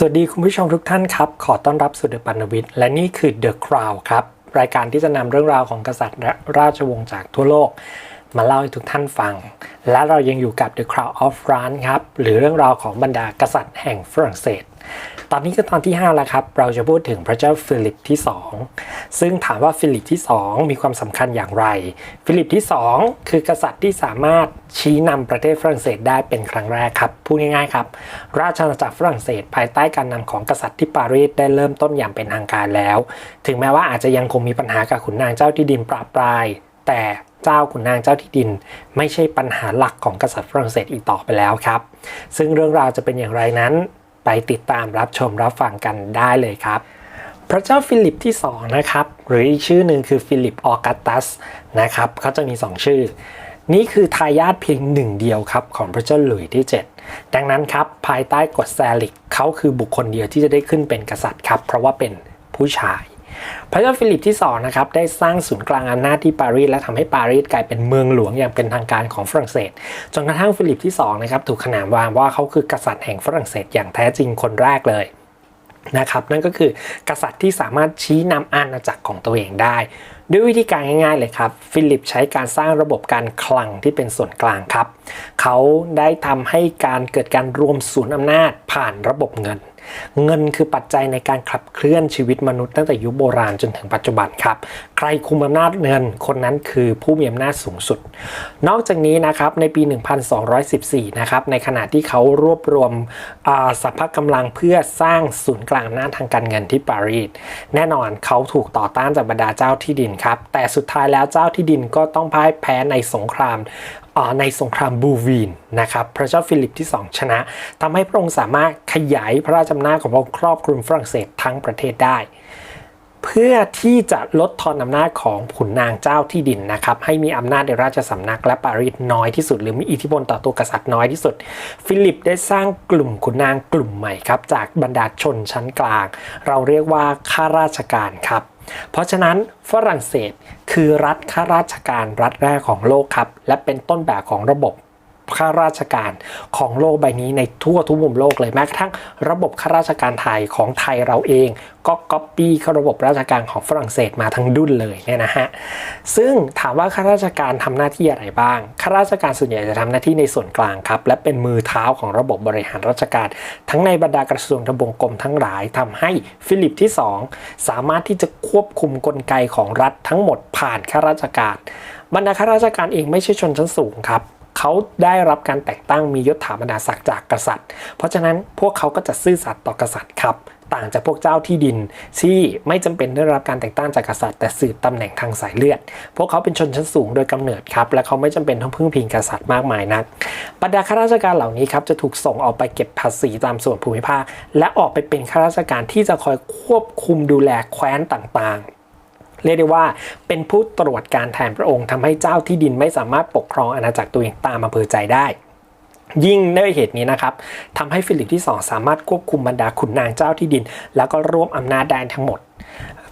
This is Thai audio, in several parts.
สวัสดีคุณผู้ชมทุกท่านครับ ขอต้อนรับสู่เดอะปันวิทย์และนี่คือ The Crown ครับ รายการที่จะนำเรื่องราวของกษัตริย์และราชวงศ์จากทั่วโลก มาเล่าให้ทุกท่านฟัง และเรายังอยู่กับ The Crown of France ครับ หรือเรื่องราวของบรรดากษัตริย์แห่งฝรั่งเศส ตอนนี้ก็ตอนที่ 5 แล้วครับ เราจะพูดถึงพระเจ้าฟิลิปที่ 2 ซึ่งถามว่าฟิลิปที่ 2 มีความสำคัญอย่างไร ฟิลิปที่ 2 คือกษัตริย์ที่สามารถชี้นำประเทศฝรั่งเศสได้เป็นครั้งแรกครับ พูดง่ายๆครับ ราชอาณาจักรฝรั่งเศส ภายใต้การนำของกษัตริย์ที่ปารีสได้เริ่มต้นอย่างเป็นทางการแล้ว ถึงแม้ว่าอาจจะยังคงมีปัญหากับขุนนางเจ้าที่ดินปราบปราย แต่เจ้าขุนนางเจ้าที่ดิน ไม่ใช่ปัญหาหลักของกษัตริย์ฝรั่งเศสอีกต่อไปแล้วครับ ซึ่งเรื่องราวจะเป็นอย่างไรนั้น ไปติดตามรับชมรับฟังกันได้เลยครับ พระเจ้าฟิลิปที่ 2 นะครับ หรืออีกชื่อหนึ่งคือฟิลิปออกัสตัสนะครับเขาจะมี 2 ชื่อ นี่คือทายาทเพียงหนึ่งเดียวครับของพระเจ้าหลุยที่ 7 ดังนั้นครับภายใต้กฎแซลิกเขาคือบุคคลเดียวที่จะได้ขึ้นเป็นกษัตริย์ครับ เพราะว่าเป็นผู้ชาย พระเจ้าฟิลิปที่2นะครับได้สร้างศูนย์กลางอำนาจที่ปารีสและทำให้ปารีสกลายเป็นเมืองหลวงอย่างเป็นทางการของฝรั่งเศส จนกระทั่งฟิลิปที่2นะครับถูกขนานนามว่าเขาคือกษัตริย์แห่งฝรั่งเศสอย่างแท้จริงคนแรกเลยนะครับนั่นก็คือกษัตริย์ที่สามารถชี้นำอาณาจักรของตัวเองได้ ด้วยวิธีการง่ายๆเลยครับ ฟิลิปใช้การสร้างระบบการคลังที่เป็นส่วนกลางครับ เขาได้ทำให้การเกิดการรวมศูนย์อำนาจผ่านระบบเงิน เงินคือปัจจัยในการขับเคลื่อนชีวิตมนุษย์ตั้งแต่ยุคโบราณจนถึงปัจจุบันครับ ใครคุมอำนาจเงินคนนั้นคือผู้มีอำนาจสูงสุด นอกจากนี้นะครับในปี 1214 นะครับในขณะที่เขารวบรวมสรรพกำลังเพื่อสร้างศูนย์กลางอำนาจทางการเงินที่ปารีสแน่นอนเขาถูกต่อต้านจากบรรดาเจ้าที่ดินครับแต่สุดท้ายแล้วเจ้าที่ดินก็ต้องพ่ายแพ้ในสงคราม ในสงครามบูวีนนะครับพระเจ้าฟิลิปที่ 2 ชนะทำให้พระองค์สามารถขยายพระราชอำนาจของพระองค์ครอบคลุมฝรั่งเศสทั้งประเทศได้ เพื่อที่จะลดทอนอำนาจของขุนนางเจ้าที่ดินนะครับ ให้มีอำนาจในราชสำนักและปารีสน้อยที่สุด หรือมีอิทธิพลต่อตัวกษัตริย์น้อยที่สุด ฟิลิปได้สร้างกลุ่มขุนนางกลุ่มใหม่ครับจากบรรดาชนชั้นกลาง เราเรียกว่าข้าราชการครับ เพราะฉะนั้นฝรั่งเศสคือรัฐข้าราชการรัฐแรกของโลกครับ และเป็นต้นแบบของระบบ ข้าราชการของโลกใบนี้ในทั่วทุกมุมโลกเลยแม้กระทั่งระบบข้าราชการไทยของไทยเราเอง ก็ก๊อปปี้เข้าระบบราชการของฝรั่งเศสมาทั้งดุนเลยเนี่ยนะฮะซึ่งถามว่าข้าราชการทำหน้าที่อะไรบ้างข้าราชการส่วนใหญ่จะทำหน้าที่ในส่วนกลางครับและเป็นมือเท้าของระบบบริหารราชการ ทั้งในบรรดากระทรวงทบวงกรมทั้งหลายทำให้ฟิลิปที่ 2 สามารถที่จะควบคุมกลไกของรัฐทั้งหมดผ่านข้าราชการบรรดาข้าราชการเองไม่ใช่ชนชั้นสูงครับ เขาได้รับการแต่งตั้งมียศถาบรรดาศักดิ์จากกษัตริย์ เพราะฉะนั้นพวกเขาก็จะซื่อสัตย์ต่อกษัตริย์ครับ ต่างจากพวกเจ้าที่ดินที่ไม่จำเป็นได้รับการแต่งตั้งจากกษัตริย์ แต่สืบตำแหน่งทางสายเลือด พวกเขาเป็นชนชั้นสูงโดยกำเนิดครับ และเขาไม่จำเป็นต้องพึ่งพิงกษัตริย์มากมายนักบรรดาข้าราชการเหล่านี้ครับจะถูกส่งออกไปเก็บภาษีตามส่วนภูมิภาค และออกไปเป็นข้าราชการที่จะคอยควบคุมดูแลแคว้นต่างๆ เรียกได้ว่าเป็นผู้ตรวจการแทนพระองค์ทำให้เจ้าที่ดินไม่สามารถปกครองอาณาจักรตัวเองตามอำเภอใจได้ ยิ่งด้วยเหตุนี้นะครับทำให้ฟิลิปที่ 2 สามารถควบคุมบรรดาขุนนางเจ้าที่ดิน แล้วก็รวบอำนาจได้ทั้งหมด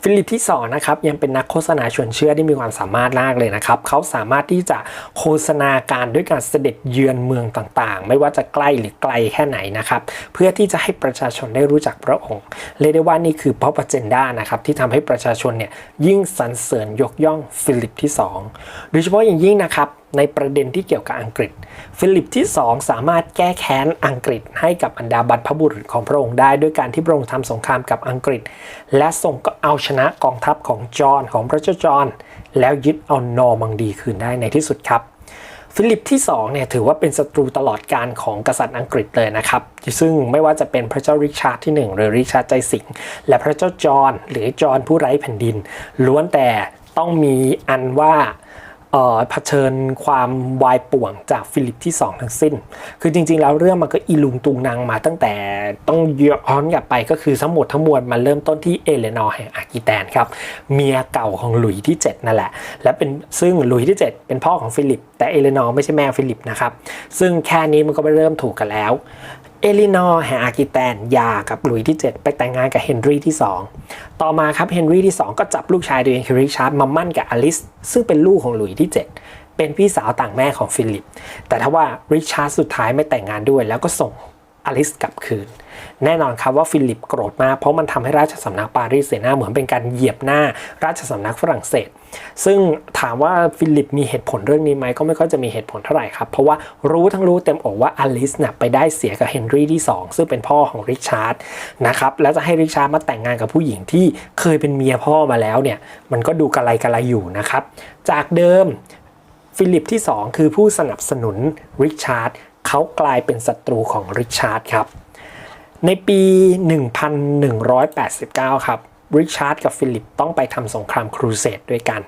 ฟิลิปที่2นะครับยังเป็นนักโฆษณาชวนเชื่อที่มีความสามารถมากเลยนะครับเขาสามารถที่จะโฆษณาการด้วยการเสด็จเยือนเมืองต่างๆ ไม่ว่าจะใกล้หรือไกลแค่ไหนนะครับเพื่อที่จะให้ประชาชนได้รู้จักพระองค์เรียกได้ว่านี่คือพอปเจนด้านะครับที่ทำให้ประชาชนเนี่ยยิ่งสรรเสริญยกย่องฟิลิปที่ 2 โดยเฉพาะอย่างยิ่งนะครับในประเด็นที่เกี่ยวกับอังกฤษ ฟิลิปที่ 2 สามารถแก้แค้นอังกฤษให้กับบรรดาบรรพบุรุษของพระองค์ได้ ด้วยการที่พระองค์ทำสงครามกับอังกฤษ และส่งก็เอาชนะกองทัพของจอห์นของพระเจ้าจอห์นแล้วยึดเอานอร์มังดีคืนได้ในที่สุดครับฟิลิปที่2เนี่ยถือว่าเป็นศัตรูตลอดการของกษัตริย์อังกฤษเลยนะครับ ซึ่งไม่ว่าจะเป็นพระเจ้าริชาร์ดที่ 1 หรือริชาร์ดใจสิงห์และพระเจ้าจอห์นหรือจอห์นผู้ไร้แผ่นดิน ล้วนแต่ต้องมีอันว่า เผชิญความวายป่วงจากฟิลิปที่ 2 ทั้งสิ้น คือจริงๆ แล้วเรื่องมันก็อีลุงตุงนางมาตั้งแต่ต้องย้อนกลับไปก็คือทั้งหมดทั้งมวลมันเริ่มต้นที่เอเลนอร์แห่งอากิแตนครับ เมียเก่าของหลุยที่ 7 นั่นแหละ และเป็นซึ่งหลุยที่ 7 เป็นพ่อของฟิลิป แต่เอเลนอร์ไม่ใช่แม่ฟิลิปนะครับ ซึ่งแค่นี้มันก็ไปเริ่มถูกกันแล้ว เอลินอร์แห่งอากิแตนยากับหลุยที่ 7 ไปแต่งงานกับเฮนรี่ที่ 2 ต่อมาครับเฮนรี่ที่ 2 ก็จับลูกชายตัวเองคือริชาร์ดมามั่นกับอลิสซึ่งเป็นลูกของหลุยที่ 7 เป็นพี่สาวต่างแม่ของฟิลิป แต่ถ้าว่าริชาร์ดสุดท้ายไม่แต่งงานด้วยแล้วก็ส่ง อลิสกลับคืน แน่นอนครับว่าฟิลิปโกรธมากเพราะมันทำให้ราชสำนักปารีสเสียหน้าเหมือนเป็นการเหยียบหน้าราชสำนักฝรั่งเศส ซึ่งถามว่าฟิลิปมีเหตุผลเรื่องนี้ไหมก็ไม่ค่อยจะมีเหตุผลเท่าไหร่ครับ เพราะว่ารู้ทั้งรู้เต็มอกว่าอลิสเนี่ยไปได้เสียกับเฮนรี่ที่ 2 ซึ่งเป็นพ่อของริชาร์ดนะครับแล้วจะให้ริชาร์ดมาแต่งงานกับผู้หญิงที่เคยเป็นเมียพ่อมาแล้วเนี่ยมันก็ดูกระไรกระไรอยู่นะครับจากเดิมฟิลิปที่ 2 คือผู้สนับสนุนริชาร์ด เขากลายเป็นศัตรูของริชาร์ดครับ ในปี 1189 ครับริชาร์ดกับฟิลิปต้องไปทำสงครามครูเสดด้วยกัน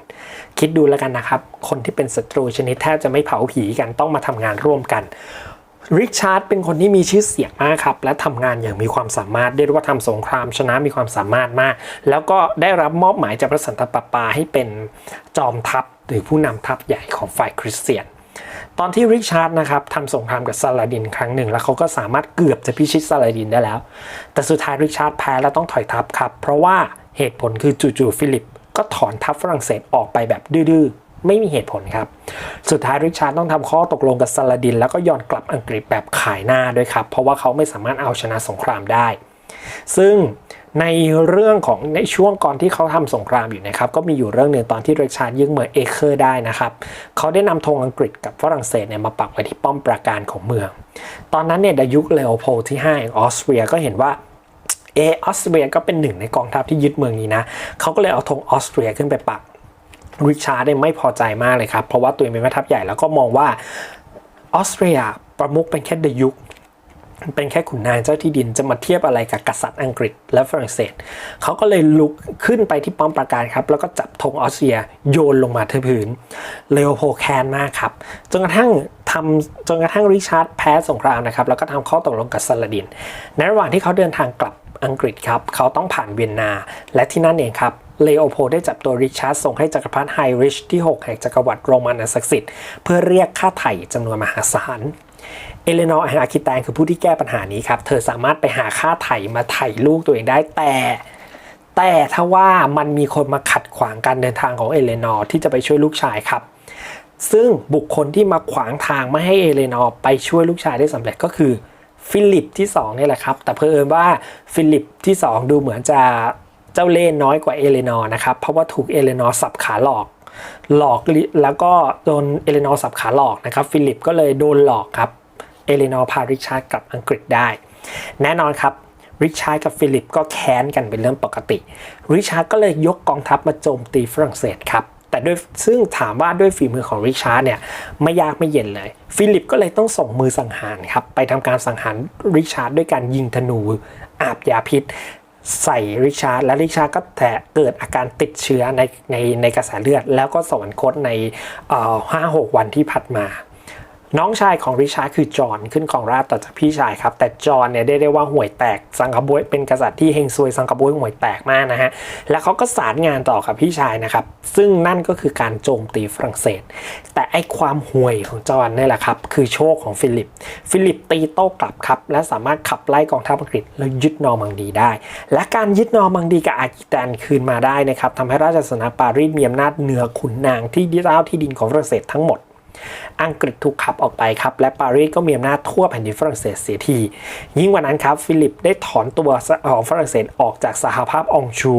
คิดดูแล้วกันนะครับ คนที่เป็นศัตรูชนิดแทบจะไม่เผาผีกันต้องมาทำงานร่วมกันริชาร์ดเป็นคนที่มีชื่อเสียงมากครับ และทำงานอย่างมีความสามารถได้รู้ว่าทำสงครามชนะมีความสามารถมาก แล้วก็ได้รับมอบหมายจากพระสันตะปาปาให้เป็นจอมทัพหรือผู้นำทัพใหญ่ของฝ่ายคริสเตียน ตอนที่ริชาร์ดนะครับทำสงครามกับซาลาดินครั้งหนึ่ง แล้วเขาก็สามารถเกือบจะพิชิตซาลาดินได้แล้ว แต่สุดท้ายริชาร์ดแพ้และต้องถอยทัพครับ เพราะว่าเหตุผลคือจู่ๆฟิลิป ก็ถอนทัพฝรั่งเศสออกไปแบบดื้อๆ ไม่มีเหตุผลครับ สุดท้ายริชาร์ดต้องทำข้อตกลงกับซาลาดิน แล้วก็ย้อนกลับอังกฤษแบบขายหน้าด้วยครับ เพราะว่าเขาไม่สามารถเอาชนะสงครามได้ ซึ่ง ในเรื่องของในช่วงก่อนที่เขาทำสงครามอยู่นะครับก็มีอยู่เรื่องหนึ่งตอนที่เรชาร์ดยึดเมืองเอเคอร์ได้นะครับเขาได้นำธงอังกฤษกับฝรั่งเศสเนี่ยมาปักไว้ที่ป้อมปราการของเมือง ตอนนั้นเนี่ยดยุคเลโอโพลที่5แห่งออสเตรียก็เห็นว่าเอออสเตรียก็เป็นหนึ่งในกองทัพที่ยึดเมืองนี้นะเขาก็เลยเอาธงออสเตรียขึ้นไปปักริชาร์ดไม่พอใจมากเลยครับ เพราะว่าตัวเองเป็นแม่ทัพใหญ่แล้วก็มองว่าออสเตรียประมุขเป็นแค่ดยุค เป็นแค่ขุนนางเจ้าที่ดินจะมาเทียบอะไรกับกษัตริย์อังกฤษและฝรั่งเศส เขาก็เลยลุกขึ้นไปที่ป้อมปราการครับ แล้วก็จับธงออสเตรียโยนลงมาที่พื้นเลโอโพแคนมากครับ จนกระทั่งทำจนกระทั่งริชาร์ดแพ้สงครามนะครับ แล้วก็ทำข้อตกลงกับซาลาดิน ในระหว่างที่เขาเดินทางกลับอังกฤษครับ เขาต้องผ่านเวียนนา และที่นั่นเองครับเลโอโพได้จับตัวริชาร์ดส่งให้จักรพรรดิไฮริชที่ 6 แห่งจักรวรรดิโรมันอันศักดิ์สิทธิ์เพื่อเรียกค่าไถ่จำนวนมหาศาล เอเลนอร์อาคิแตนคือผู้ที่แก้ปัญหานี้ครับ เธอสามารถไปหาค่าไถ่มาไถ่ลูกตัวเองได้แต่ แต่ถ้าว่ามันมีคนมาขัดขวางการเดินทางของเอเลนอร์ที่จะไปช่วยลูกชายครับ ซึ่งบุคคลที่มาขวางทางไม่ให้เอเลนอร์ไปช่วยลูกชายได้สำเร็จก็คือฟิลิปที่2นี่แหละครับ แต่เพิ่มว่าฟิลิปที่ 2 ดูเหมือนจะเจ้าเล่ห์น้อยกว่าเอเลนอร์นะครับ เพราะว่าถูกเอเลนอร์สับขาหลอก หลอกลิแล้วก็โดนเอเลนอร์สับขาหลอกนะครับ ฟิลิปก็เลยโดนหลอกครับ เอเลนอร์พาริชาร์ดกลับอังกฤษได้ แน่นอนครับริชาร์ดกับฟิลิปก็แค้นกันเป็นเรื่องปกติริชาร์ดก็เลยยกกองทัพมาโจมตีฝรั่งเศสครับแต่ด้วยซึ่งถามว่าด้วยฝีมือของริชาร์ดเนี่ยไม่ยากไม่เย็นเลย ฟิลิปก็เลยต้องส่งมือสังหารครับไปทำการสังหารริชาร์ดด้วยการยิงธนูอาบยาพิษ ใส่ริชาร์ดและริชาร์ดก็แต่เกิดอาการติดเชื้อในในในกระแสเลือด แล้วก็สวรรคตในห้าหกวันที่ผัดมา น้องชายของริชาร์ดคือจอห์นขึ้นของราชต่อจากพี่ชายครับ แต่จอห์นเนี่ยได้ได้ว่าห่วยแตกสังกบวยเป็นกษัตริย์ที่เฮงซวยสังกบวยห่วยแตกมากนะฮะ แล้วเขาก็สารงานต่อกับพี่ชายนะครับ ซึ่งนั่นก็คือการโจมตีฝรั่งเศส แต่ไอความห่วยของจอห์นนี่แหละครับ คือโชคของฟิลิป ฟิลิปตีโต้กลับครับ และสามารถขับไล่กองทัพอังกฤษแล้วยึดนอร์มังดีได้ และการยึดนอร์มังดีกับอากิแตนคืนมาได้นะครับทำให้ราชสำนักปารีสมีอำนาจเหนือขุนนางที่เจ้าที่ดินของฝรั่งเศสทั้งหมด อังกฤษถูกขับออกไปครับ และปารีสก็มีอำนาจทั่วแผ่นดินฝรั่งเศสเสียที ยิ่งกว่านั้นครับ ฟิลิปได้ถอนตัวของฝรั่งเศสออกจากสหภาพองชู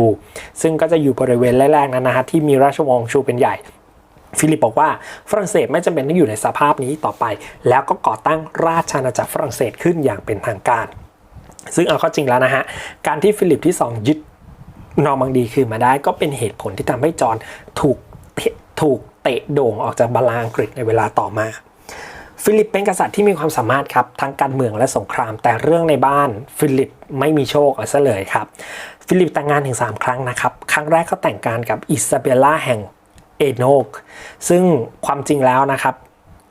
ซึ่งก็จะอยู่บริเวณแรกๆนั้นนะฮะที่มีราชวงศ์องชูเป็นใหญ่ฟิลิปบอกว่าฝรั่งเศสไม่จำเป็นต้องอยู่ในสภาพนี้ต่อไป แล้วก็ก่อตั้งราชอาณาจักรฝรั่งเศสขึ้นอย่างเป็นทางการ ซึ่งเอาเข้าจริงแล้วนะฮะ การที่ฟิลิปที่ 2 ยึดนอร์มังดีคืนมาได้ ก็เป็นเหตุผลที่ทำให้จอห์นถูกถูก เตะโด่งออกจากบัลลังก์อังกฤษในเวลาต่อมา ฟิลิปเป็นกษัตริย์ที่มีความสามารถครับทั้งการเมืองและสงคราม แต่เรื่องในบ้านฟิลิปไม่มีโชคเอาซะเลยครับ ฟิลิปแต่งงานถึง 3 ครั้งนะครับ ครั้งแรกก็แต่งงานกับอิซาเบลล่าแห่งเอโนกซึ่งความจริงแล้วนะครับ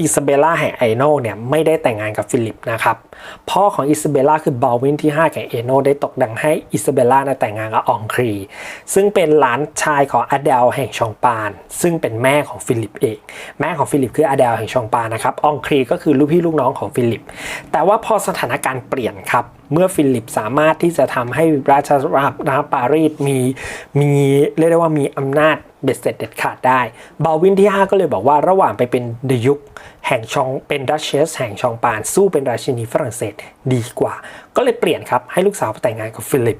อิซาเบลล่าแห่งไอโนเนี่ยไม่ได้แต่งงานกับฟิลิปนะครับ พ่อของอิซาเบลล่าคือบาลวินที่ 5 แห่งเอโนได้ตกดังให้อิซาเบลล่าแต่งงานกับอองครี ซึ่งเป็นหลานชายของอเดลแห่งชองปาน ซึ่งเป็นแม่ของฟิลิปเองแม่ของฟิลิปคืออเดลแห่งชองปานนะครับอองครีก็คือลูกพี่ลูกน้องของฟิลิป แต่ว่าพอสถานการณ์เปลี่ยนครับเมื่อฟิลิปสามารถที่จะทำให้ราชาปารีสมีมีเรียกได้ว่ามีอำนาจ เบ็ดเสร็จเด็ดขาดได้ บาวินที่ 5 ก็เลยบอกว่าระหว่างไปเป็นเดยุคแห่งชองเป็นดัชเชสแห่งชองปาน สู้เป็นราชินีฝรั่งเศสดีกว่า ก็เลยเปลี่ยนครับให้ลูกสาวไปแต่งงานกับฟิลิป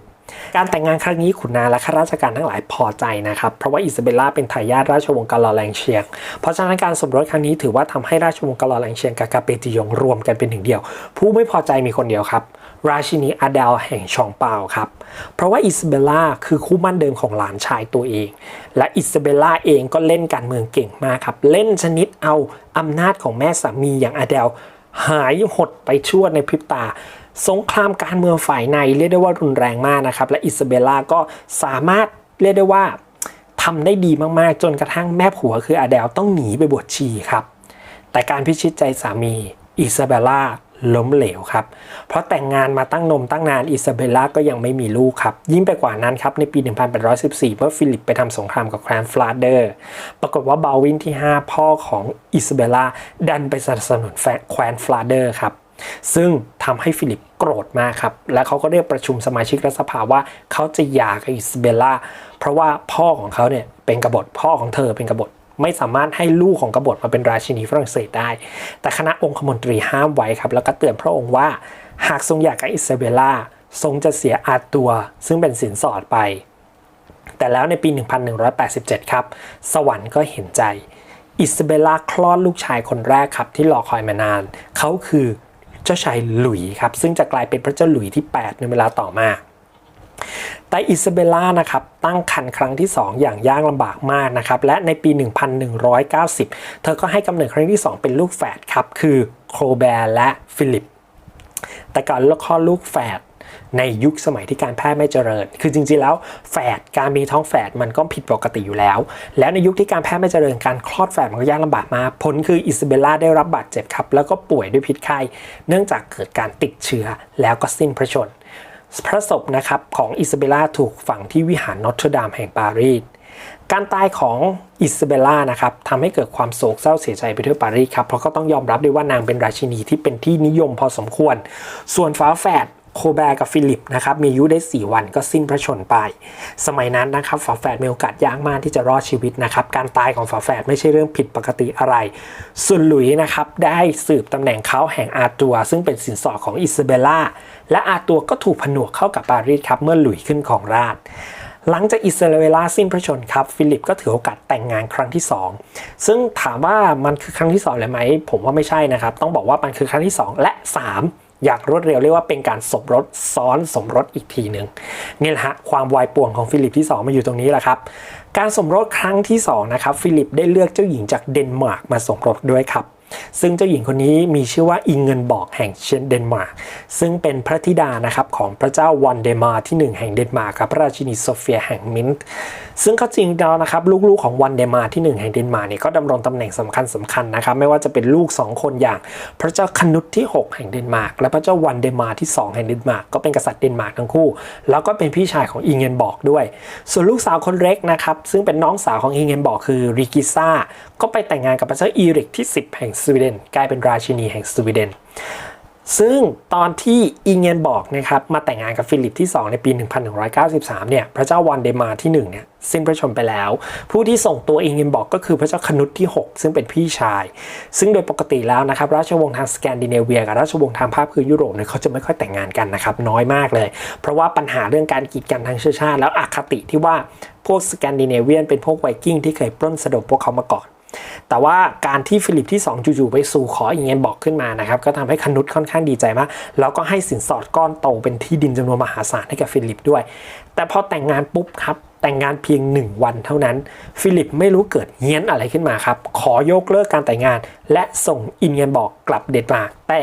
การแต่งงานครั้งนี้ขุนนางและข้าราชการทั้งหลายพอใจนะครับ เพราะว่าอิซาเบลล่าเป็นทายาทราชวงศ์กาลอแรงเชียง เพราะฉะนั้นการสมรสครั้งนี้ถือว่าทำให้ราชวงศ์กาลอแรงเชียงกับกาเปติยงรวมกันเป็นหนึ่งเดียว ผู้ไม่พอใจมีคนเดียวครับ ราชินีอาเดลแห่งชองเปาครับ เพราะว่าอิซาเบลล่าคือคู่มั่นเดิมของหลานชายตัวเอง และอิซาเบลล่าเองก็เล่นการเมืองเก่งมากครับ เล่นชนิดเอาอำนาจของแม่สามีอย่างอาเดลหายหดไปชั่วในพริบตา สงครามการเมืองฝ่ายในเรียกได้ว่ารุนแรงมากนะครับ และอิซาเบลล่าก็สามารถเรียกได้ว่าทำได้ดีมากๆ จนกระทั่งแม่ผัวคืออาเดลต้องหนีไปบวชชีครับ แต่การพิชิตใจสามีอิซาเบลล่าล้มเหลวครับ เพราะแต่งงานมาตั้งนมตั้งนานอิซาเบลล่าก็ยังไม่มีลูกครับ ยิ่งไปกว่านั้นครับ ในปี 1814 เมื่อฟิลิปไปทำสงครามกับแคว้นฟลาเดอร์ ปรากฏว่าบาวินที่ 5 พ่อของอิซาเบลล่าดันไปสนับสนุนแคว้นฟลาเดอร์ครับ ซึ่งทำให้ฟิลิปโกรธมากครับ และเขาก็เรียกประชุมสมาชิกรัฐสภาว่าเขาจะหย่ากับอิซาเบลล่า เพราะว่าพ่อของเขาเนี่ยเป็นกบฏพ่อของเธอเป็นกบฏไม่สามารถให้ลูกของกบฏมาเป็นราชินีฝรั่งเศสได้ แต่คณะองคมนตรีห้ามไว้ครับ แล้วก็เตือนพระองค์ว่า หากทรงอยากกับอิซาเบลล่า ทรงจะเสียอาตัว ซึ่งเป็นสินสอดไป แต่แล้วในปี 1187 ครับ สวรรค์ก็เห็นใจ อิซาเบลล่าคลอดลูกชายคนแรกครับที่รอคอยมานาน เขาคือ เจ้าชายหลุยครับซึ่งจะกลายเป็นพระเจ้าหลุยที่ 8 ในเวลาต่อมาแต่อิซาเบลล่านะครับตั้งครรภ์ครั้งที่ 2 อย่างยากลำบากมากนะครับและในปี 1190 เธอก็ให้กำเนิดครั้งที่ 2 เป็นลูกแฝดครับคือโครแบร์และฟิลิป แต่การคลอลูกแฝด ในยุคสมัยที่การแพทย์ไม่เจริญ คือจริงๆแล้วแฝดการมีท้องแฝดมันก็ผิดปกติอยู่แล้ว แล้วในยุคที่การแพทย์ไม่เจริญการคลอดแฝดมันก็ยากลำบากมากผลคืออิซาเบลล่าได้รับบาดเจ็บครับ แล้วก็ป่วยด้วยพิษไข้ เนื่องจากเกิดการติดเชื้อแล้วก็สิ้นพระชนม์พระศพนะครับของอิซาเบลล่าถูกฝังที่วิหารนอตเทอร์ดามแห่งปารีสการตายของอิซาเบลล่านะครับทำให้เกิดความโศกเศร้าเสียใจไปทั่วปารีสครับเพราะก็ต้องยอมรับด้วยว่านางเป็นราชินีที่เป็นที่นิยมพอสมควร ส่วนฝาแฝด โคแบร์กับฟิลิปนะครับมีอายุได้ 4 วันก็สิ้นพระชนไป สมัยนั้นนะครับฝาแฝดมีโอกาสยากมากที่จะรอดชีวิตนะครับการตายของฝาแฝดไม่ใช่เรื่องผิดปกติอะไร ส่วนหลุยนะครับได้สืบตำแหน่งเขาแห่งอาตัว ซึ่งเป็นสินสอดของอิซาเบลล่าและอาตัวก็ถูกผนวกเข้ากับปารีสครับเมื่อหลุยขึ้นของราชหลังจากอิสราเอลาสิ้นพระชนครับ ฟิลิปก็ถือโอกาสแต่งงานครั้งที่ 2 ซึ่งถามว่ามันคือครั้งที่2เลยไหม ผมว่าไม่ใช่นะครับ ต้องบอกว่ามันคือครั้งที่ 2 และ 3 อย่างรวดเร็วเรียกว่าเป็นการสมรสซ้อนสมรสอีกทีหนึ่งนี่แหละฮะความวายป่วงของฟิลิปที่ 2 มาอยู่ตรงนี้แหละครับ การสมรสครั้งที่2นะครับฟิลิปได้เลือกเจ้าหญิงจากเดนมาร์กมาสมรสด้วยครับซึ่งเจ้าหญิงคนนี้มีชื่อว่าอิงเงินบอกแห่งเชนเดนมาร์กซึ่งเป็นพระธิดานะครับของพระเจ้าวันเดมาร์ที่ 1 แห่งเดนมาร์กกับพระราชินีโซเฟียแห่งมินท์ ซึ่งก็จริงแล้วนะครับลูกๆของวันเดมาร์ที่ 1 แห่งเดนมาร์กเนี่ยก็ดำรงตำแหน่งสำคัญสำคัญนะครับไม่ว่าจะเป็นลูก 2 คนอย่าง พระเจ้าคนุตที่ 6 แห่งเดนมาร์กและพระเจ้าวันเดมาร์ที่ 2 แห่งเดนมาร์กก็เป็นกษัตริย์เดนมาร์กทั้งคู่ แล้วก็เป็นพี่ชายของอิงเงนบอกด้วย ส่วนลูกสาวคนเล็กนะครับซึ่งเป็นน้องสาวของอิงเงนบอกคือริกิซ่าก็ไปแต่งงานกับพระเจ้าอีริกที่ 10 แห่งสวีเดนกลายเป็นราชินีแห่งสวีเดน ซึ่งตอนที่อิงเงนบอกนะครับมาแต่งงานกับฟิลิปที่ 2 ในปี 1193 เนี่ยพระเจ้าวันเดมาที่ 1 เนี่ยสิ้นพระชนม์ไปแล้ว ผู้ที่ส่งตัวอิงเงนบอกก็คือพระเจ้าคนุตที่ 6 ซึ่งเป็นพี่ชาย ซึ่งโดยปกติแล้วนะครับราชวงศ์ทางสแกนดิเนเวียกับราชวงศ์ทางภาคพื้นยุโรปเนี่ยเขาจะไม่ค่อยแต่งงานกันนะครับน้อยมากเลย เพราะว่าปัญหาเรื่องการกีดกันทางเชื้อชาติ แล้วอคติที่ว่าพวกสแกนดิเนเวียนเป็นพวกไวกิ้งที่เคยปล้นสะดมพวกเขามาก่อน แต่ว่าการที่ฟิลิปที่ 2 จู่ๆไปสู่ขออย่างเงี้ยบอกขึ้นมานะครับ ก็ทำให้คนุษค่อนข้างดีใจมาก แล้วก็ให้สินสอดก้อนโตเป็นที่ดินจำนวนมหาศาลให้กับฟิลิปด้วย แต่พอแต่งงานปุ๊บครับ แต่งงานเพียง 1 วันเท่านั้น ฟิลิปไม่รู้เกิดเฮี้ยนอะไรขึ้นมาครับ ขอยกเลิกการแต่งงาน และส่งอินเงียนบอกกลับเดนมาร์กแต่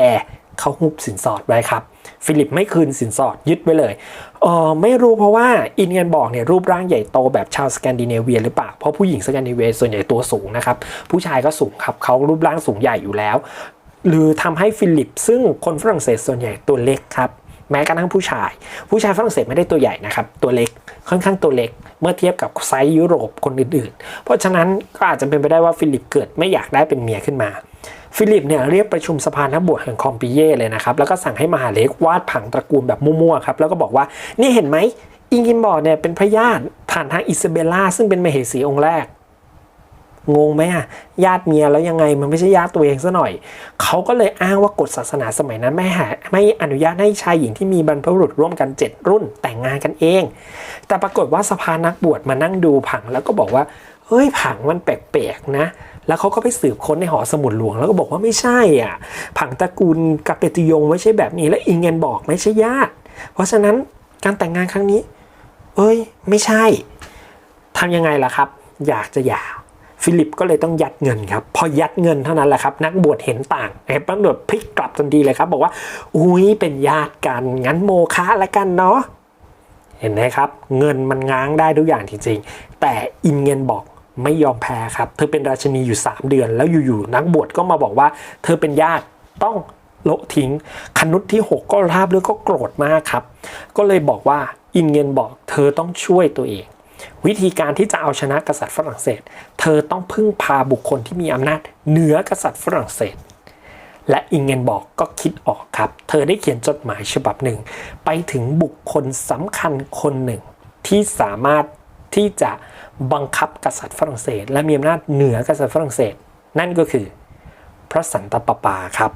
เขาหุบสินสอดไว้ครับ ฟิลิปไม่คืนสินสอดยึดไว้เลยเออไม่รู้เพราะว่าอินเงียนบอกเนี่ยรูปร่างใหญ่โตแบบชาวสแกนดิเนเวียหรือเปล่า เพราะผู้หญิงสแกนดิเนเวียส่วนใหญ่ตัวสูงนะครับ ผู้ชายก็สูงครับเขารูปร่างสูงใหญ่อยู่แล้ว หรือทำให้ฟิลิป ซึ่งคนฝรั่งเศสส่วนใหญ่ตัวเล็กครับแม้กระทั่งผู้ชาย ผู้ชายฝรั่งเศสไม่ได้ตัวใหญ่นะครับ ตัวเล็ก ค่อนข้างตัวเล็ก เมื่อเทียบกับไซส์ยุโรปคนอื่นๆ เพราะฉะนั้นก็อาจจะเป็นไปได้ว่าฟิลิปเกิดไม่อยากได้เป็นเมียขึ้นมา ฟิลิปเนี่ยเรียกประชุมสภานักบวชแห่งคอมปิเย่เลยนะครับแล้วก็สั่งให้มหาเล็กวาดผังตระกูลแบบมั่วๆครับแล้วก็บอกว่านี่เห็นไหมอิงกิมบอร์ดเนี่ยเป็นพระญาติผ่านทางอิซาเบลล่าซึ่งเป็นมเหสีองค์แรกงงไหมอะญาติเมียแล้วยังไงมันไม่ใช่ญาติตัวเองซะหน่อย เขาก็เลยอ้างว่ากฎศาสนาสมัยนั้นไม่หาไม่อนุญาตให้ชายหญิงที่มีบรรพบุรุษร่วมกัน 7 รุ่นแต่งงานกันเอง แต่ปรากฏว่าสภานักบวชมานั่งดูผังแล้วก็บอกว่าเฮ้ยผังมันแปลกๆนะ แล้วเขาก็ไปสืบค้นในหอสมุดหลวง แล้วก็บอกว่าไม่ใช่อะ ผังตระกูลกับเปติยงไม่ใช่แบบนี้ และอิงเงินบอกไม่ใช่ญาติ เพราะฉะนั้นการแต่งงานครั้งนี้ เอ้ย ไม่ใช่ทำยังไงล่ะครับ อยากจะหย่าฟิลิปก็เลยต้องยัดเงินครับ พอยัดเงินเท่านั้นแหละครับ นักบวชเห็นต่างไอ้ตำรวจพลิกกลับทันทีเลยครับ บอกว่า อุ้ยเป็นญาติกัน งั้นโมคะละกันเนาะเห็นไหมครับ เงินมันง้างได้ทุกอย่างจริงๆ แต่อินเงินบอก ไม่ยอมแพ้ครับ เธอเป็นราชินีอยู่ 3 เดือน แล้วอยู่ๆนักบวชก็มาบอกว่า เธอเป็นญาติต้องโละทิ้งคนุษที่ 6 ก็ราบเรื่องก็โกรธมากครับ ก็เลยบอกว่าอินเงินบอกเธอต้องช่วยตัวเอง วิธีการที่จะเอาชนะกษัตริย์ฝรั่งเศส เธอต้องพึ่งพาบุคคลที่มีอำนาจเหนือกษัตริย์ฝรั่งเศส และอิงเงินบอกก็คิดออกครับ เธอได้เขียนจดหมายฉบับหนึ่ง ไปถึงบุคคลสำคัญคนหนึ่งที่สามารถ ที่จะบังคับกษัตริย์ฝรั่งเศส และมีอำนาจเหนือกษัตริย์ฝรั่งเศส นั่นก็คือ พระสันตะปาปาครับ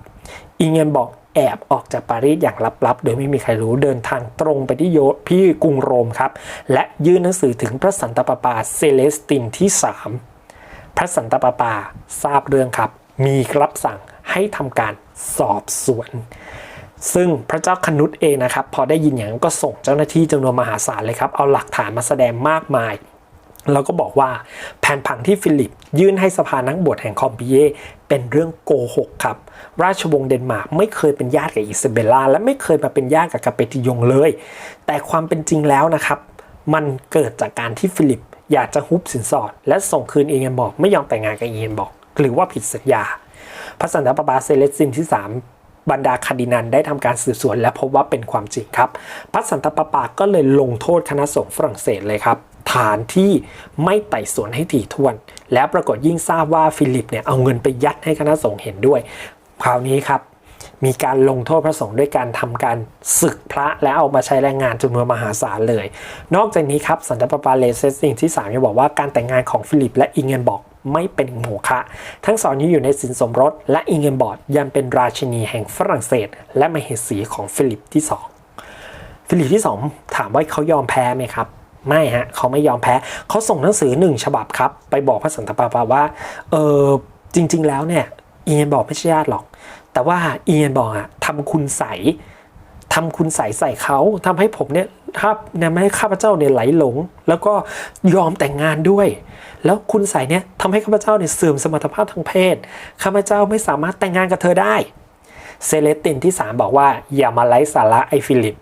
อิงเงนบอกแอบออกจากปารีสอย่างลับๆ โดยไม่มีใครรู้เดินทางตรงไปที่โยพี่กรุงโรมครับ และยื่นหนังสือถึงพระสันตะปาปาเซเลสตินที่ 3 พระสันตะปาปาทราบเรื่องครับ มีรับสั่งให้ทำการสอบสวน ซึ่งพระเจ้าคนุษเองนะครับ พอได้ยินอย่างนั้นก็ส่งเจ้าหน้าที่จำนวนมหาศาลเลยครับ เอาหลักฐานมาแสดงมากมายแล้วก็บอกว่าแผนผังที่ฟิลิป ยื่นให้สภานักบวชแห่งคอมปิเยเป็นเรื่องโกหกครับ ราชวงศ์เดนมาร์กไม่เคยเป็นญาติกับอิซาเบลล่าและไม่เคยมาเป็นญาติกับกาเปติยงเลย แต่ความเป็นจริงแล้วนะครับ มันเกิดจากการที่ฟิลิป อยากจะฮุบสินสอด และส่งคืนเองนบอกไม่ยอมแต่งงานกับเองนบอก หรือว่าผิดสัญญาพระสันตะปาปาเซเลสซินที่ 3 บรรดาคาดินันได้ทำการสืบสวน และพบว่าเป็นความจริงครับพระสันตะปาปาก็เลยลงโทษคณะสงฆ์ฝรั่งเศสเลยครับฐานที่ไม่ไต่สวนให้ถี่ถ้วน แล้วปรากฏยิ่งทราบว่าฟิลิปเนี่ยเอาเงินไปยัดให้คณะสงฆ์เห็นด้วย คราวนี้ครับ มีการลงโทษพระสงฆ์ด้วยการทำการศึกพระและเอามาใช้แรงงานจำนวนมหาศาลเลย นอกจากนี้ครับสันตปาปาเลเซสซิงที่3ยังบอกว่าการแต่งงานของฟิลิปและอิงเกนบอกไม่เป็นโมฆะทั้งสองนี้อยู่ในสินสมรส และอิงเกนบอดยังเป็นราชินีแห่งฝรั่งเศส และมเหสีของฟิลิปที่ 2 ฟิลิปที่ 2 ถามว่าเขายอมแพ้ไหมครับไม่ฮะเขาไม่ยอมแพ้เขาส่งหนังสือหนึ่งฉบับครับ ไปบอกพระสันตะปาปาว่าเออจริง ๆ แล้วเนี่ยอิงเกนบอร์ดไม่ใช่ญาติหรอก แต่ว่าเอิงเกนบอร์ดอะทำคุณใสทำคุณใสใส่เขาทำให้ผมเนี่ยครับเนี่ยไม่ให้ข้าพเจ้าเนี่ยไหลหลง แล้วก็ยอมแต่งงานด้วย แล้วคุณใสเนี่ยทำให้ข้าพเจ้าเนี่ยเสื่อมสมรรถภาพทางเพศข้าพเจ้าไม่สามารถแต่งงานกับเธอได้เซเลตินที่ 3 บอกว่า อย่ามาไร้สาระไอฟิลิป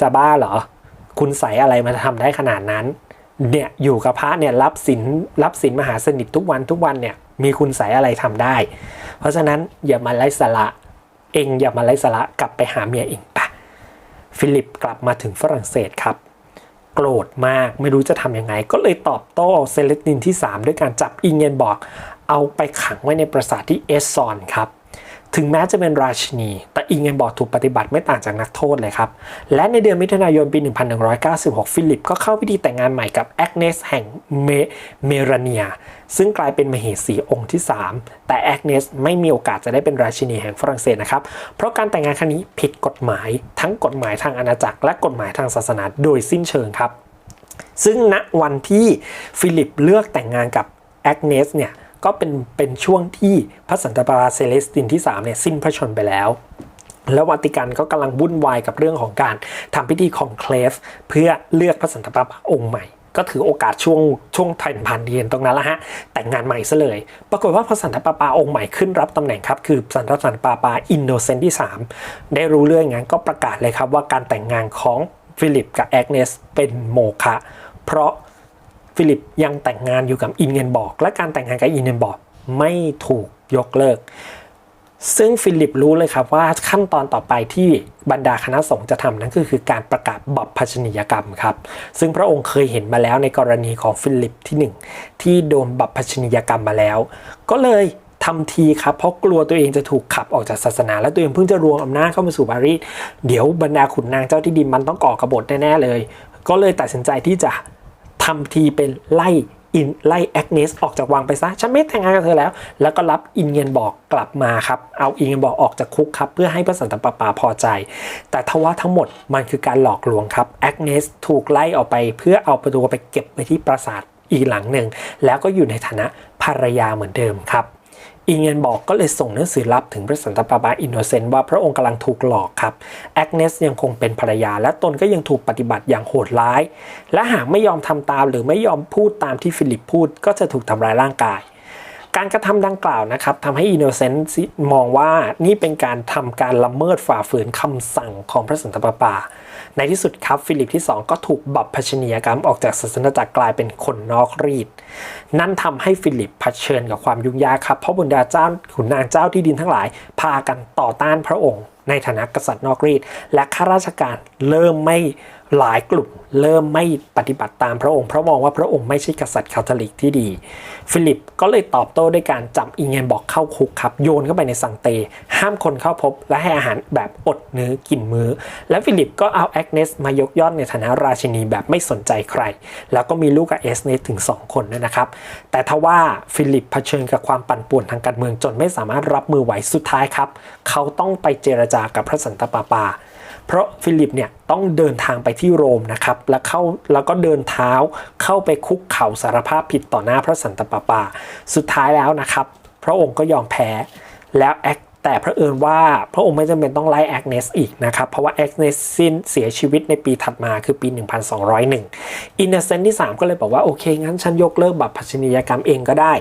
จะบ้าเหรอ คุณใสอะไรมาทำได้ขนาดนั้น เนี่ยอยู่กับพระเนี่ยรับสินรับสินมหาสนิททุกวันทุกวันเนี่ย มีคุณใสอะไรทำได้ เพราะฉะนั้นอย่ามาไร้สาระเองอย่ามาไร้สาระกลับไปหาเมียเองปะฟิลิปกลับมาถึงฝรั่งเศสครับ โกรธมากไม่รู้จะทำยังไง ก็เลยตอบโต้เซเลตินที่ 3 ด้วยการจับอิงเงนบอกเอาไปขังไว้ในปราสาทที่เอสซอนครับถึงแม้จะเป็นราชินี แต่อิงเงนบอกถูกปฏิบัติไม่ต่างจากนักโทษเลยครับ และในเดือนมิถุนายนปี 1196 ฟิลิปก็เข้าพิธีแต่งงานใหม่กับแอกเนสแห่งเมเมราเนีย ซึ่งกลายเป็นมเหสีองค์ที่ 3 แต่แอกเนสไม่มีโอกาสจะได้เป็นราชินีแห่งฝรั่งเศสนะครับ เพราะการแต่งงานครั้งนี้ผิดกฎหมาย ทั้งกฎหมายทางอาณาจักรและกฎหมายทางศาสนาโดยสิ้นเชิงครับ ซึ่งณวันที่ฟิลิปเลือกแต่งงานกับแอกเนสเนี่ยก็เป็นเป็นช่วงที่พระสันตะปาปาเซเลสตินที่3เนี่ยสิ้นพระชนไปแล้วแล้ววัติกันก็กำลังวุ่นวายกับเรื่องของการทำพิธีคอนเคลฟเพื่อเลือกพระสันตะปาปาองค์ใหม่ ก็ถือโอกาสช่วงช่วงถ่ายพันเดียนตรงนั้นละฮะ แต่งงานใหม่ซะเลย ปรากฏว่าพระสันตะปาปาองค์ใหม่ขึ้นรับตำแหน่งครับ คือสันตะสันตะปาปาอินโนเซนต์ที่ 3 ได้รู้เรื่องงั้นก็ประกาศเลยครับว่าการแต่งงานของฟิลิปกับแอกเนสเป็นโมฆะเพราะฟิลิปยังแต่งงานอยู่กับอินเงนบอก และการแต่งงานกับอินเงนบอกไม่ถูกยกเลิก ซึ่งฟิลิปรู้เลยครับว่าขั้นตอนต่อไปที่บรรดาคณะสงฆ์จะทำนั้นก็คือการประกาศบัพพชนียกรรมครับ ซึ่งพระองค์เคยเห็นมาแล้วในกรณีของฟิลิปที่ 1 ที่โดนบัพพชนียกรรมมาแล้ว ก็เลยทำทีครับ เพราะกลัวตัวเองจะถูกขับออกจากศาสนา และตัวเองเพิ่งจะรวมอำนาจเข้ามาสู่ปารีสเดี๋ยวบรรดาขุนนางเจ้าที่ดินมันต้องก่อกระบฏแน่ๆเลย ก็เลยตัดสินใจที่จะทำทีเป็นไล่ อินไล่แอกเนสออกจากวังไปซะ ฉันไม่แต่งงานกับเธอแล้ว แล้วก็รับอินเงียนบอกกลับมาครับ เอาอินเงียนบอกออกจากคุกครับ เพื่อให้พระสันตะปาปาพอใจ แต่ทว่าทั้งหมดมันคือการหลอกลวงครับแอกเนสถูกไล่ออกไป เพื่อเอาประตูไปเก็บไว้ที่ปราสาทอีกหลังหนึ่งแล้วก็อยู่ในฐานะภรรยาเหมือนเดิมครับ อิงเงนบอกก็เลยส่งหนังสือลับถึงพระสันตะปาปาอินโนเซนต์ว่าพระองค์กำลังถูกหลอกครับแอกเนสยังคงเป็นภรรยา และตนก็ยังถูกปฏิบัติอย่างโหดร้าย และหากไม่ยอมทำตามหรือไม่ยอมพูดตามที่ฟิลิปพูด ก็จะถูกทำร้ายร่างกาย การกระทำดังกล่าวนะครับทำให้อินโนเซนต์มองว่านี่เป็นการทำการละเมิดฝ่าฝืนคำสั่งของพระสันตะปาปา ในที่สุดครับฟิลิปที่ 2 ก็ถูกบัพพชนียกรรมออกจากศาสนาจักรกลายเป็นคนนอกรีด นั่นทำให้ฟิลิปเผชิญกับความยุ่งยากครับ เพราะบรรดาเจ้าขุนนางเจ้าที่ดินทั้งหลาย พากันต่อต้านพระองค์ ในฐานะกษัตริย์นอกรีด และข้าราชการเริ่มไม่ หลายกลุ่มเริ่มไม่ปฏิบัติตามพระองค์เพราะมองว่าพระองค์ไม่ใช่กษัตริย์คาทอลิกที่ดี ฟิลิปก็เลยตอบโต้ด้วยการจับอิงเงนบอกเข้าคุกครับ โยนเข้าไปในสังเต ห้ามคนเข้าพบ และให้อาหารแบบอดเนื้อกินมือ้อ และฟิลิปก็เอาแอกเนสมายกย่องในฐานะราชินีแบบไม่สนใจใคร แล้วก็มีลูกกับเอสเนสถึง 2 คนนะครับ แต่ทว่าฟิลิปเผชิญกับความปั่นป่วนทางการเมืองจนไม่สามารถรับมือไหวสุดท้ายครับ เขาต้องไปเจรจากับพระสันตะปาปา เพราะฟิลิปเนี่ยต้องเดินทางไปที่โรมนะครับ แล้วเข้าแล้วก็เดินเท้าเข้าไปคุกเข่าสารภาพผิดต่อหน้าพระสันตะปาปา สุดท้ายแล้วนะครับ พระองค์ก็ยอมแพ้แล้วแอคแต่พระเอิญว่าพระองค์ไม่จำเป็นต้องไล่แอกเนสอีกนะครับ เพราะว่าแอกเนสสิ้นเสียชีวิตในปีถัดมาคือปี 1201 อินเนเซนที่ 3 ก็เลยบอกว่า โอเค งั้นฉันยกเลิกบัตรพัชนียกรรมเองก็ได้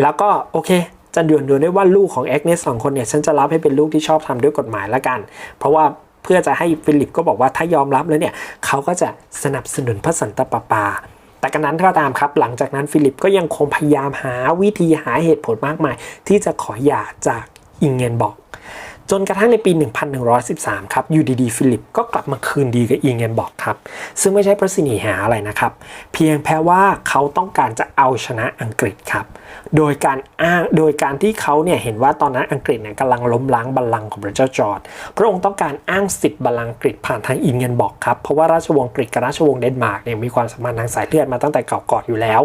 แล้วก็ โอเคจะด่วนด่วนได้ว่าลูกของแอกเนสสองคนเนี่ย ฉันจะรับให้เป็นลูกที่ชอบทำด้วยกฎหมายละกัน เพราะว่า เพื่อจะให้ฟิลิปก็บอกว่าถ้ายอมรับแล้วเนี่ยเขาก็จะสนับสนุนพระสันตะปาปา แต่กันนั้นก็ตามครับหลังจากนั้นฟิลิปก็ยังคงพยายามหาวิธีหาเหตุผลมากมาย ที่จะขอหย่าจากอิงเงนบอก จนกระทั่งในปี 1113 ครับอยู่ดีๆฟิลิปก็กลับมาคืนดีกับอิงเงนบอกครับ ซึ่งไม่ใช่พระสินีหาอะไรนะครับ เพียงแค่ว่าเขาต้องการจะเอาชนะอังกฤษครับ โดยการอ้างโดยการที่เขาเนี่ยเห็นว่าตอนนั้นอังกฤษเนี่ยกำลังล้มล้างบัลลังก์ของพระเจ้าจอร์จพระองค์ต้องการอ้างสิทธิ์บัลลังก์อังกฤษผ่านทางอิงเงนบอกครับเพราะว่าราชวงศ์อังกฤษกับราชวงศ์เดนมาร์กเนี่ยมีความสัมพันธ์ทางสายเลือดมาตั้งแต่เก่าก่อนอยู่แล้ว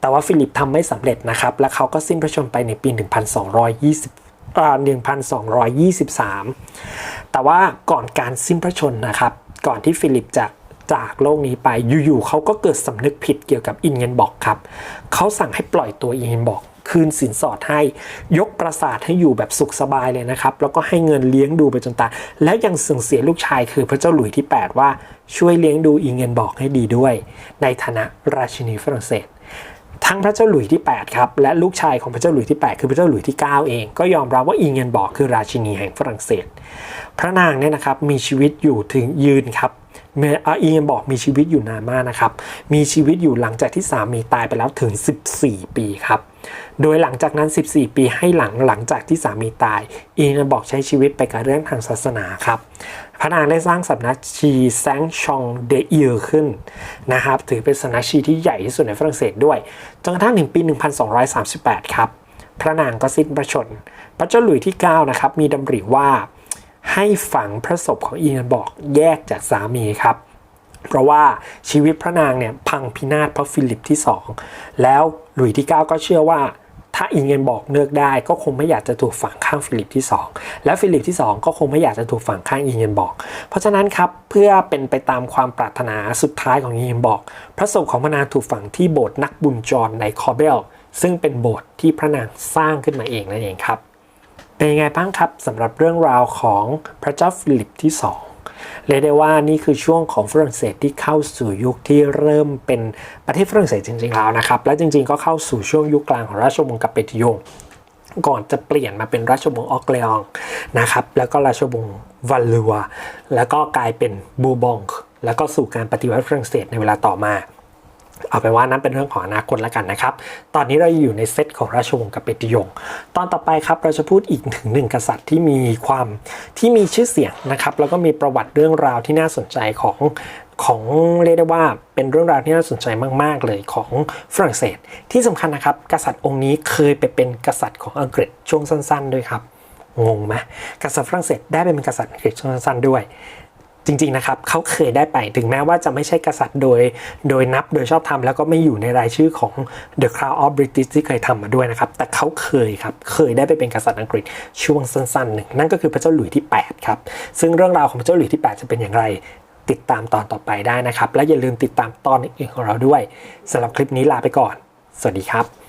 แต่ว่าฟิลิปทำไม่สำเร็จนะครับและเขาก็สิ้นพระชนม์ไปในปี 1220 1223 แต่ว่าก่อนการสิ้นพระชนนะครับ ก่อนที่ฟิลิปจะจากโลกนี้ไปอยู่ๆเขาก็เกิดสำนึกผิดเกี่ยวกับอินเงนบอกครับ เขาสั่งให้ปล่อยตัวอินเงนบอกคืนสินสอดให้ยกปราสาทให้อยู่แบบสุขสบายเลยนะครับ แล้วก็ให้เงินเลี้ยงดูไปจนตายแล้วยังส่งเสียลูกชายคือพระเจ้าหลุยที่ 8 ว่าช่วยเลี้ยงดูอิงเงินบอกให้ดีด้วย ในฐานะราชินีฝรั่งเศส ทั้งพระเจ้าหลุยที่ 8 ครับ และลูกชายของพระเจ้าหลุยที่ 8 คือพระเจ้าหลุยที่ 9 เอง ก็ยอมรับว่าอิงเงนบอกคือราชินีแห่งฝรั่งเศส พระนางเนี่ยนะครับมีชีวิตอยู่ถึงยืนครับเออาอิงเงนบอกมีชีวิตอยู่นานมากนะครับ มีชีวิตอยู่หลังจากที่สามีตายไปแล้วถึง 14 ปีครับ โดยหลังจากนั้น 14 ปีให้หลังหลังจากที่สามีตายอิงเงนบอกใช้ชีวิตไปกับเรื่องทางศาสนาครับ พระนางได้สร้างสำนักชีแซงชองเดอิลขึ้นนะครับถือเป็นสำนักชีที่ใหญ่ที่สุดในฝรั่งเศสด้วยจนกระทั่งถึงปี 1238 ครับ พระนางก็สิ้นพระชนม์พระเจ้าหลุยที่ 9 นะครับ มีดำริว่าให้ฝังพระศพของอิงเงนบอกแยกจากสามีครับ เพราะว่าชีวิตพระนางเนี่ยพังพินาศเพราะฟิลิปที่ 2 แล้วหลุยที่ 9 ก็เชื่อว่า ถ้าอิงเงนบอกเลือกได้ก็คงไม่อยากจะถูกฝังข้างฟิลิปที่ 2 และฟิลิปที่ 2 ก็คงไม่อยากจะถูกฝังข้างอิงเงนบอก เพราะฉะนั้นครับเพื่อเป็นไปตามความปรารถนาสุดท้ายของอิงเงนบอก พระศพของพระนางถูกฝังที่โบสถ์นักบุญจรในคอเบล ซึ่งเป็นโบสถ์ที่พระนางสร้างขึ้นมาเองนั่นเองครับเป็นยังไงบ้างครับสำหรับเรื่องราวของพระเจ้าฟิลิปที่ 2 เรียกได้ว่านี่คือช่วงของฝรั่งเศสที่เข้าสู่ยุคที่เริ่มเป็นประเทศฝรั่งเศสจริง ๆ แล้วนะครับ และจริง ๆ ก็เข้าสู่ช่วงยุคกลางของราชวงศ์กัปเปติยงก่อนจะเปลี่ยนมาเป็นราชวงศ์ออกเลองนะครับ แล้วก็ราชวงศ์วัลลัว แล้วก็กลายเป็นบูบอง แล้วก็สู่การปฏิวัติฝรั่งเศสในเวลาต่อมา เอาไปนว่านั้นเป็นเรื่องของอนาคตแล้วกันนะครับ ตอนนี้เราอยู่ในเซตของราชวงศ์กัปเปติยง ตอนต่อไปครับเราจะพูดอีกถึงหนึ่งกษัตริย์ที่มีความที่มีชื่อเสียงนะครับ แล้วก็มีประวัติเรื่องราวที่น่าสนใจของของเรียกได้ว่าเป็นเรื่องราวที่น่าสนใจมาก ๆ เลยของฝรั่งเศส ที่สำคัญนะครับ กษัตริย์องค์นี้เคยไปเป็นกษัตริย์ของอังกฤษช่วงสั้น ๆ ด้วยครับ งงไหมกษัตริย์ฝรั่งเศสได้ไปเป็นกษัตริย์อังกฤษช่วงสั้นๆด้วย จริงๆนะครับเขาเคยได้ไปถึงแม้ว่าจะไม่ใช่กษัตริย์โดย โดยนับโดยชอบธรรมแล้วก็ไม่อยู่ในรายชื่อของ The Crown of British ที่เคยทำมาด้วยนะครับ แต่เขาเคยครับเคยได้ไปเป็นกษัตริย์อังกฤษช่วงสั้นๆหนึ่งนั่นก็คือพระเจ้าหลุยที่ 8 ครับ ซึ่งเรื่องราวของพระเจ้าหลุยที่ 8 จะเป็นอย่างไรติดตามตอนต่อไปได้นะครับ และอย่าลืมติดตามตอนอื่นๆของเราด้วยสำหรับคลิปนี้ลาไปก่อน สวัสดีครับ